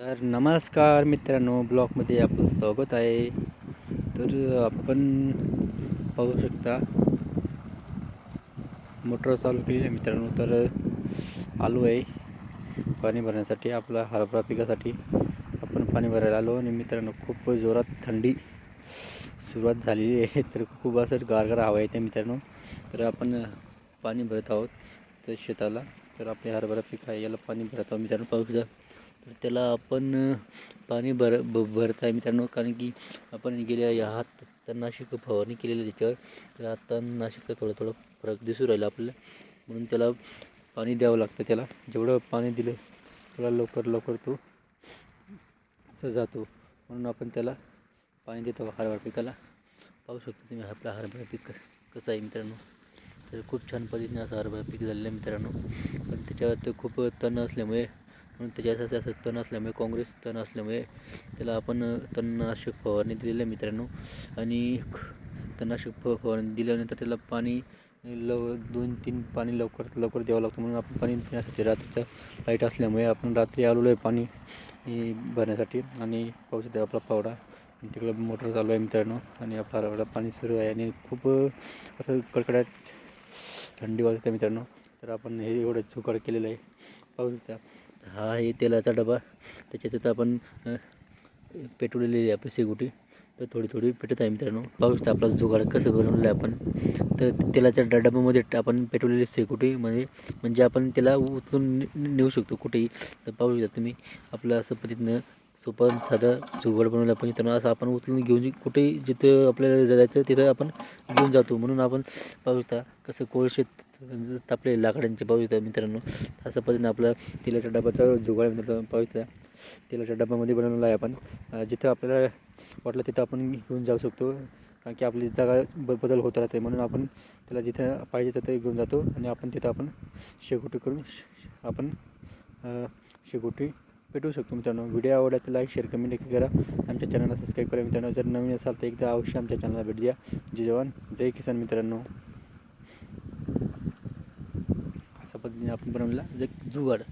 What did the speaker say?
तर नमस्कार मित्रांनो ब्लॉगमध्ये आपलं स्वागत आहे. तर आपण पाहू शकता मोटर चालू केली आहे मित्रांनो. तर आलो आहे पाणी भरण्यासाठी आपला हरभरा पिकासाठी. आपण पाणी भरायला आलो आणि मित्रांनो खूप जोरात थंडी सुरुवात झालेली आहे. तर खूप असं गारगार हवा येते मित्रांनो. तर आपण पाणी भरत आहोत तर शेताला. तर आपले हरभरा पीक आहे याला पाणी भरत आहोत मित्रांनो. पाहू शकता. तर त्याला आपण पाणी भर ब भरत आहे मित्रांनो. कारण की आपण गेल्या या हात तणनाशक फवारणी केलेली आहे त्याच्यावर. त्याला तणनाशकचा थोडं थोडं फरक दिसू राहिला आपल्याला. म्हणून त्याला पाणी द्यावं लागतं त्याला. जेवढं पाणी दिलं तेवढा लवकर लवकर तो जातो. म्हणून आपण त्याला पाणी देतो हरभरा पिकाला. पाहू शकता तुम्ही आपला हरभरा पीक कसं आहे मित्रांनो. तर खूप छान पद्धतीने असं हरभरा पीक झालेलं आहे मित्रांनो. पण त्याच्यावर ते खूप तण असल्यामुळे म्हणून त्याच्या असं तण असल्यामुळे काँग्रेस तण असल्यामुळे त्याला आपण तणनाशक फवारणी दिलेलं आहे मित्रांनो. आणि तणनाशक फ फवारणी दिल्यानंतर त्याला पाणी लव दोन तीन पाणी लवकर लवकर द्यावं लागतं. म्हणून आपण पाणी पिण्यासाठी रात्रीचा लाइट असल्यामुळे आपण रात्री आलेलो आहे पाणी भरण्यासाठी. आणि पाहू शकता आपला पावडा. तिकडं मोटर चालू आहे मित्रांनो. आणि आपला हरभरा पाणी सुरू आहे. आणि खूप असं कडकड्यात थंडी वाजते मित्रांनो. तर आपण हे एवढं जुगाड केलेलं आहे. पाहू हा आहे तेलाचा डबा. त्याच्यात आता आपण पेटवलेली आहे आपली शेगुटी. तर थोडी थोडी पेटत आहे मित्रांनो. पाहू शकता आपला जुगाड कसं बनवलं आहे आपण. तर तेलाच्या डबामध्ये डब्यामध्ये आपण पेटवलेली शेगुटी म्हणजे म्हणजे आपण त्याला उचलून नेऊ शकतो कुठेही. तर पाहू शकता तुम्ही आपलं असं पद्धतीनं सोपं साधं जुगाड बनवलं आपण मित्रांनो. असं आपण उचलून घेऊन कुठेही जिथं आपल्याला जायचं तिथं आपण घेऊन जातो. म्हणून आपण पाहू शकता कसं कोळशेत तापले लाकडांचे पाहू मित्रांनो. असं पद्धतीने आपलं तेलाच्या डब्याचा जुगाड मित्रांनो पाहू तेलाच्या डब्यामध्ये बनवलेला आहे आपण. जिथं आपल्याला वाटलं तिथं आपण घेऊन जाऊ शकतो. कारण की आपली जागा ब बदल होत राहते. म्हणून आपण त्याला जिथं पाहिजे तिथं घेऊन जातो आणि आपण तिथं आपण शेकोटी करून श- आपण शेकोटी पेटवू शकतो मित्रांनो. व्हिडिओ आवडला तर लाईक शेअर कमेंट नक्की करा. आमच्या चॅनलला सबस्क्राईब करा मित्रांनो. जर नवीन असाल तर एकदा अवश्य आमच्या चॅनलला भेट द्या. जय जवान जय किसान मित्रांनो अशा पद्धतीने आपण बनवलेला जे जुगाड.